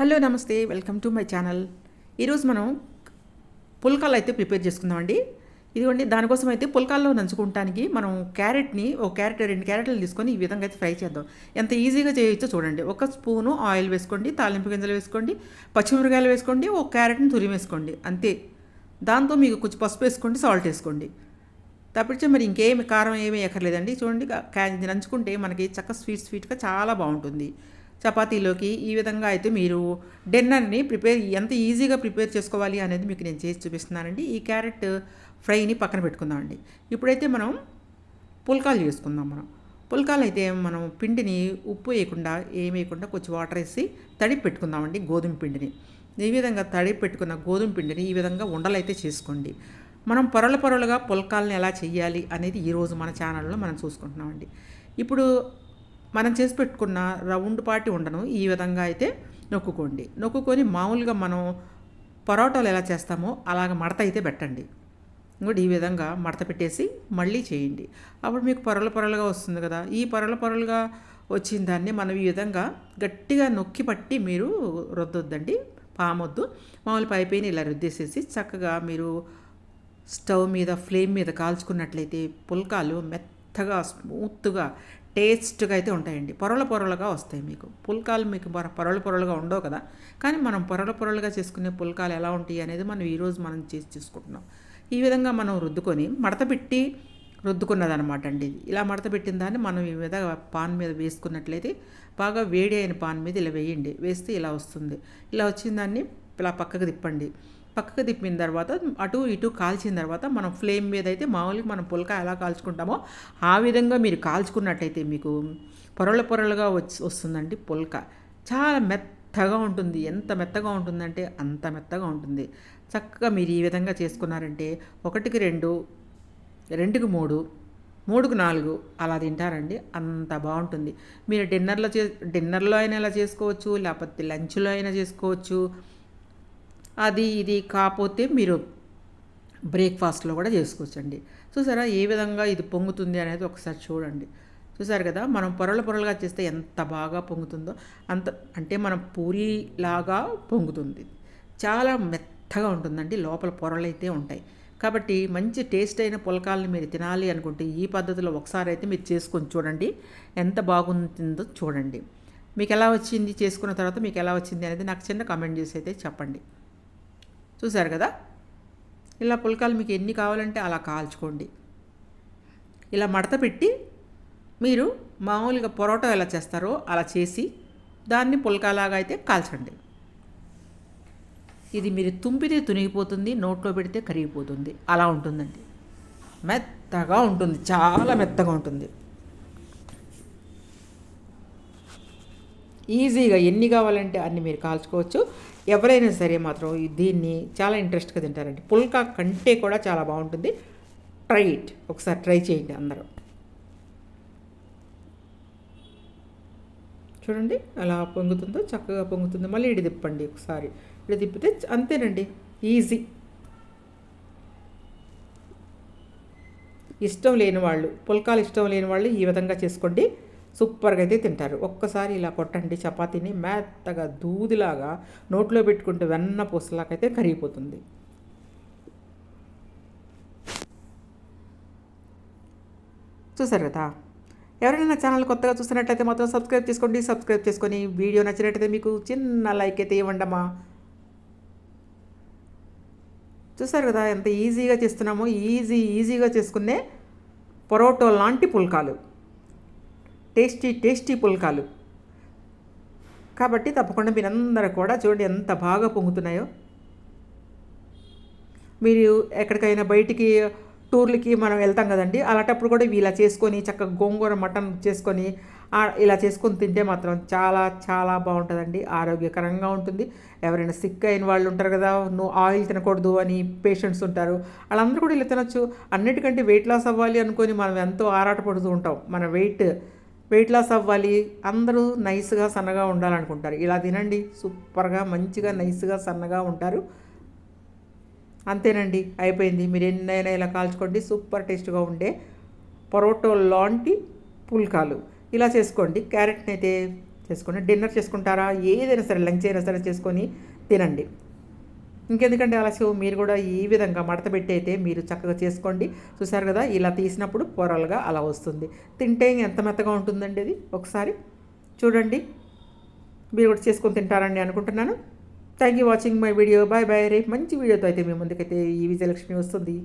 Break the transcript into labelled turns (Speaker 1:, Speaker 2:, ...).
Speaker 1: Hello నమస్తే welcome to my channel. ఈరోజు మనం పుల్కాలు అయితే ప్రిపేర్ చేసుకుందామండి. ఇదిగోండి దానికోసం అయితే పుల్కాల్లో నంచుకుంటానికి మనం క్యారెట్ని ఒక క్యారెట్ రెండు క్యారెట్లు తీసుకొని ఈ విధంగా అయితే ఫ్రై చేద్దాం. ఎంత ఈజీగా చేయొచ్చో చూడండి. ఒక స్పూను ఆయిల్ వేసుకోండి తాలింపు గింజలు వేసుకోండి పచ్చిమిరకాయలు వేసుకోండి ఒక క్యారెట్ని తురిమి వేసుకోండి. అంతే. దాంతో మీకు కొంచెం పసుపు వేసుకోండి సాల్ట్ వేసుకోండి. తప్పించే మరి ఇంకేమి కారం ఏమీ ఎక్కర్లేదండి చూడండి నంచుకుంటే మనకి చక్క స్వీట్ స్వీట్గా చాలా బాగుంటుంది. చపాతీలోకి ఈ విధంగా అయితే మీరు డిన్నర్ని ప్రిపేర్ ఎంత ఈజీగా ప్రిపేర్ చేసుకోవాలి అనేది మీకు నేను చేసి చూపిస్తున్నానండి. ఈ క్యారెట్ ఫ్రైని పక్కన పెట్టుకుందామండి. ఇప్పుడైతే మనం పుల్కాలు చేసుకుందాం మనం. పుల్కాలు అయితే మనం పిండిని ఉప్పు వేయకుండా ఏం వేయకుండా కొంచెం వాటర్ వేసి తడిపి పెట్టుకుందామండి గోధుమ పిండిని. ఈ విధంగా తడిపి పెట్టుకున్న గోధుమ పిండిని ఈ విధంగా ఉండలైతే చేసుకోండి. మనం పొరల పొరలుగా పుల్కాలను ఎలా చేయాలి అనేది ఈరోజు మన ఛానల్లో మనం చూసుకుంటున్నామండి. ఇప్పుడు మనం చేసి పెట్టుకున్న రౌండ్ పాటి ఉండను. ఈ విధంగా అయితే నొక్కుకోండి. నొక్కుకొని మామూలుగా మనం పరోటాలు ఎలా చేస్తామో అలాగ మడత అయితే పెట్టండి. ఇంకోటి ఈ విధంగా మడత పెట్టేసి మళ్ళీ చేయండి. అప్పుడు మీకు పొరలు పొరలుగా వస్తుంది కదా. ఈ పొరలు పొరలుగా వచ్చిన దాన్ని మనం ఈ విధంగా గట్టిగా నొక్కి పట్టి మీరు రుద్దొద్దండి. పామొద్దు. మామూలు పైపైన ఇలా రుద్దేసేసి చక్కగా మీరు స్టవ్ మీద ఫ్లేమ్ మీద కాల్చుకున్నట్లయితే పుల్కాలు మెత్తగా స్మూత్గా టేస్ట్గా అయితే ఉంటాయండి. పొరల పొరలుగా వస్తాయి మీకు. పుల్కాలు మీకు పొర పొరలు పొరలుగా ఉండవు కదా. కానీ మనం పొరల పొరలుగా చేసుకునే పుల్కాలు ఎలా ఉంటాయి అనేది మనం ఈరోజు మనం చేసి చూసుకుంటున్నాం. ఈ విధంగా మనం రుద్దుకొని మడత పెట్టి రుద్దుకున్నదనమాట అండి ఇది. ఇలా మడత పెట్టిన దాన్ని మనం ఈ విధంగా పాన్ మీద వేసుకున్నట్లయితే బాగా వేడి అయిన పాన్ మీద ఇలా వేయండి. వేస్తే ఇలా వస్తుంది. ఇలా వచ్చిన దాన్ని ఇలా పక్కకు తిప్పండి. పక్కకు తిప్పిన తర్వాత అటు ఇటు కాల్చిన తర్వాత మనం ఫ్లేమ్ మీద అయితే మామూలుగా మనం పుల్క ఎలా కాల్చుకుంటామో ఆ విధంగా మీరు కాల్చుకున్నట్టయితే మీకు పొరల పొరలుగా వచ్చి వస్తుందండి పుల్క. చాలా మెత్తగా ఉంటుంది. ఎంత మెత్తగా ఉంటుందంటే అంత మెత్తగా ఉంటుంది. చక్కగా మీరు ఈ విధంగా చేసుకున్నారంటే ఒకటికి రెండు రెండుకి మూడు మూడుకు నాలుగు అలా తింటారండి. అంత బాగుంటుంది. మీరు డిన్నర్లో చే డిన్నర్లో అయినా ఇలా చేసుకోవచ్చు లేకపోతే లంచ్లో అయినా చేసుకోవచ్చు. అది ఇది కాకపోతే మీరు బ్రేక్ఫాస్ట్లో కూడా చేసుకోవచ్చండి. చూసారా? ఏ విధంగా ఇది పొంగుతుంది అనేది ఒకసారి చూడండి. చూసారు కదా? మనం పొరలు పొరలుగా చేస్తే ఎంత బాగా పొంగుతుందో అంత అంటే మనం పూరిలాగా పొంగుతుంది. చాలా మెత్తగా ఉంటుందండి. లోపల పొరలైతే ఉంటాయి. కాబట్టి మంచి టేస్ట్ అయిన పులకాలని మీరు తినాలి అనుకుంటే ఈ పద్ధతిలో ఒకసారి అయితే మీరు చేసుకొని చూడండి. ఎంత బాగుంటుందో చూడండి. మీకు ఎలా వచ్చింది? చేసుకున్న తర్వాత మీకు ఎలా వచ్చింది అనేది నాకు చిన్న కామెంట్ చేసి అయితే చెప్పండి. చూసారు కదా? ఇలా పుల్కాలు మీకు ఎన్ని కావాలంటే అలా కాల్చుకోండి. ఇలా మడత పెట్టి మీరు మామూలుగా పొరోటా ఎలా చేస్తారో అలా చేసి దాన్ని పుల్కాలాగా అయితే కాల్చండి. ఇది మీరు తుంపితే తునిగిపోతుంది నోట్లో పెడితే కరిగిపోతుంది. అలా ఉంటుందండి. మెత్తగా ఉంటుంది చాలా మెత్తగా ఉంటుంది. ఈజీగా ఎన్ని కావాలంటే అన్ని మీరు కాల్చుకోవచ్చు. ఎవరైనా సరే మాత్రం దీన్ని చాలా ఇంట్రెస్ట్గా తింటారండి. పుల్కా కంటే కూడా చాలా బాగుంటుంది. Try it. ఒకసారి ట్రై చేయండి అందరూ. చూడండి అలా పొంగుతుందో చక్కగా పొంగుతుందో. మళ్ళీ ఇడి తిప్పండి ఒకసారి. ఇడి తిప్పితే అంతేనండి. ఈజీ. ఇష్టం లేని వాళ్ళు పుల్కాలు ఇష్టం లేని వాళ్ళు ఈ విధంగా చేసుకోండి. సూపర్గా అయితే తింటారు. ఒక్కసారి ఇలా కొట్టండి చపాతీని మెత్తగా దూదిలాగా నోట్లో పెట్టుకుంటే వెన్న పూసలాకైతే కరిగిపోతుంది. చూసారు కదా? ఎవరైనా నా ఛానల్ కొత్తగా చూస్తున్నట్లయితే మాత్రం సబ్స్క్రైబ్ చేసుకోండి సబ్స్క్రైబ్ చేసుకొని వీడియో నచ్చినట్లయితే మీకు చిన్న లైక్ అయితే ఇవ్వండమ్మా. చూసారు కదా? ఎంత ఈజీగా చేస్తున్నామో ఈజీ ఈజీగా చేసుకునే పొరోటో లాంటి పుల్కాలు. టేస్టీ టేస్టీ పుల్కాలు. కాబట్టి తప్పకుండా మీరందరూ కూడా చూడండి ఎంత బాగా పొంగుతున్నాయో. మీరు ఎక్కడికైనా బయటికి టూర్లకి మనం వెళ్తాం కదండి అలాంటప్పుడు కూడా ఇలా చేసుకొని చక్కగా గోంగూర మటన్ చేసుకొని ఇలా చేసుకొని తింటే మాత్రం చాలా చాలా బాగుంటుందండి. ఆరోగ్యకరంగా ఉంటుంది. ఎవరైనా సిక్ అయిన వాళ్ళు ఉంటారు కదా నువ్వు ఆయిల్ తినకూడదు అని పేషెంట్స్ ఉంటారు. వాళ్ళందరూ కూడా ఇలా తినొచ్చు. అన్నిటికంటే వెయిట్ లాస్ అవ్వాలి అనుకొని మనం ఎంతో ఆరాటపడుతూ ఉంటాం. మన వెయిట్ వెయిట్ లాస్ అవ్వాలి. అందరూ నైస్గా సన్నగా ఉండాలనుకుంటారు. ఇలా తినండి. సూపర్గా మంచిగా నైస్గా సన్నగా ఉంటారు. అంతేనండి. అయిపోయింది. మీరు ఎన్నైనా ఇలా కాల్చుకోండి. సూపర్ టేస్ట్గా ఉండే పరోటో లాంటి పుల్కాలు. ఇలా చేసుకోండి. క్యారెట్ని అయితే చేసుకొని డిన్నర్ చేసుకుంటారా? ఏదైనా సరే లంచ్ అయినా సరే చేసుకొని తినండి. ఇంకెందుకంటే ఆలస్యం? మీరు కూడా ఈ విధంగా మడత పెట్టి అయితే మీరు చక్కగా చేసుకోండి. చూసారు కదా ఇలా తీసినప్పుడు పొరలుగా అలా వస్తుంది. తింటే ఎంత మెత్తగా ఉంటుందండి అది? ఒకసారి చూడండి. మీరు కూడా చేసుకొని తింటారని అనుకుంటున్నాను. Thank you watching my video bye bye రేపు మంచి వీడియోతో అయితే మీ ముందుకైతే ఈ విజయలక్ష్మి వస్తుంది.